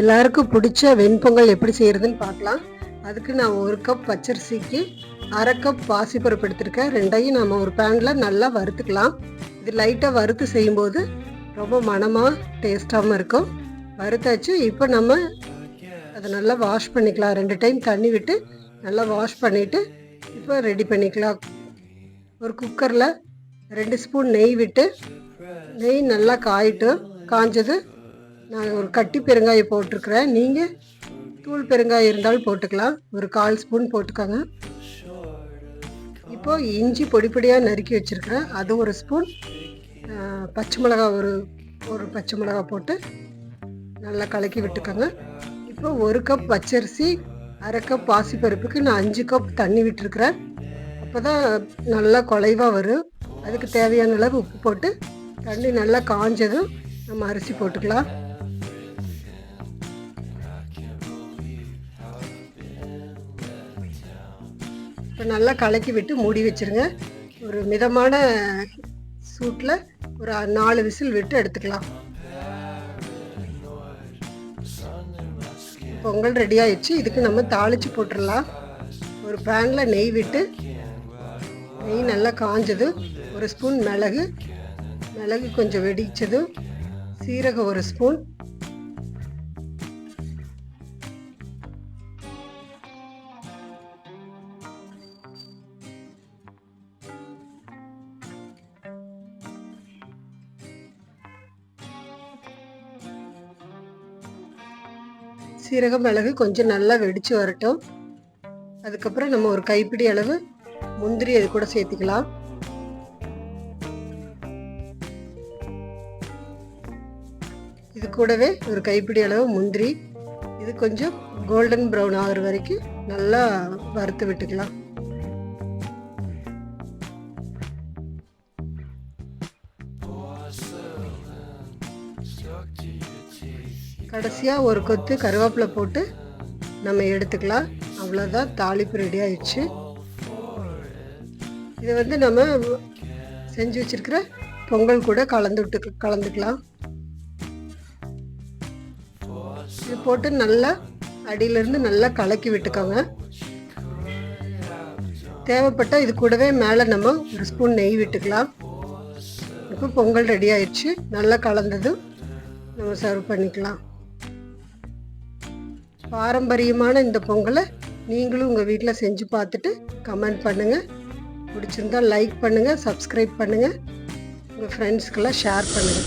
எல்லாருக்கும் பிடிச்ச வெண்பொங்கல் எப்படி செய்கிறதுன்னு பார்க்கலாம். அதுக்கு நான் ஒரு கப் பச்சரிசிக்கு அரை கப் பாசிப்பருப்பு எடுத்திருக்கேன். ரெண்டையும் நம்ம ஒரு பேனில் நல்லா வறுத்துக்கலாம். இது லைட்டாக வறுத்து செய்யும்போது ரொம்ப மணமாக டேஸ்ட்டாகவும் இருக்கும். வறுத்தாச்சு. இப்போ நம்ம அதை நல்லா வாஷ் பண்ணிக்கலாம். ரெண்டு டைம் தண்ணி விட்டு நல்லா வாஷ் பண்ணிவிட்டு இப்போ ரெடி பண்ணிக்கலாம். ஒரு குக்கரில் ரெண்டு ஸ்பூன் நெய் விட்டு நெய் நல்லா காயிட்டும் காஞ்சது. நான் ஒரு கட்டி பெருங்காயம் போட்டிருக்கிறேன். நீங்கள் தூள் பெருங்காயம் இருந்தாலும் போட்டுக்கலாம். ஒரு கால் ஸ்பூன் போட்டுக்கோங்க. இப்போ இஞ்சி பொடி பொடியாக நறுக்கி வச்சுருக்கிறேன். அது ஒரு ஸ்பூன். பச்சை மிளகா ஒரு ஒரு பச்சை மிளகா போட்டு நல்லா கலக்கி விட்டுக்கோங்க. இப்போ ஒரு கப் பச்சரிசி அரை கப் பாசிப்பருப்புக்கு நான் அஞ்சு கப் தண்ணி விட்டுருக்குறேன். அப்போ தான் நல்லா குலைவாக வரும். அதுக்கு தேவையான அளவு உப்பு போட்டு தண்ணி நல்லா காஞ்சதும் நம்ம அரிசி போட்டுக்கலாம். இப்போ நல்லா கலக்கி விட்டு மூடி வச்சுருங்க. ஒரு மிதமான சூட்டில் ஒரு நாலு விசில் விட்டு எடுத்துக்கலாம். பொங்கல் ரெடி ஆயிடுச்சு. இதுக்கு நம்ம தாளித்து போட்டுடலாம். ஒரு பேனில் நெய் விட்டு நெய் நல்லா காஞ்சது. ஒரு ஸ்பூன் மிளகு மிளகு கொஞ்சம் வெடிச்சது. சீரகம் ஒரு ஸ்பூன். சீரகம் மிளகு கொஞ்சம் நல்லா வெடிச்சு வரட்டும். அதுக்கப்புறம் நம்ம ஒரு கைப்பிடி அளவு முந்திரி அது கூட சேர்த்துக்கலாம். இது கூடவே ஒரு கைப்பிடி அளவு முந்திரி. இது கொஞ்சம் கோல்டன் ப்ரௌன் ஆகிற வரைக்கும் நல்லா வறுத்து விட்டுக்கலாம். கடைசியாக ஒரு கொத்து கருவேப்பிலை போட்டு நம்ம எடுத்துக்கலாம். அவ்வளோதான் தாளிப்பு ரெடி ஆயிடுச்சு. இதை வந்து நம்ம செஞ்சு வச்சுருக்கிற பொங்கல் கூட கலந்து விட்டு கலந்துக்கலாம். இது போட்டு நல்லா அடியிலேருந்து நல்லா கலக்கி விட்டுக்கோங்க. தேவைப்பட்டால் இது கூடவே மேலே நம்ம ஒரு ஸ்பூன் நெய் விட்டுக்கலாம். இப்போ பொங்கல் ரெடி ஆயிடுச்சு. நல்லா கலந்ததும் நம்ம சர்வ் பண்ணிக்கலாம். பாரம்பரியமான இந்த பொங்கலை நீங்களும் உங்கள் வீட்டில் செஞ்சு பார்த்துட்டு கமெண்ட் பண்ணுங்கள் பிடிச்சிருந்தா லைக் பண்ணுங்கள் சப்ஸ்கிரைப் பண்ணுங்கள் உங்கள் ஃப்ரெண்ட்ஸ்க்கெல்லாம் ஷேர் பண்ணுங்கள்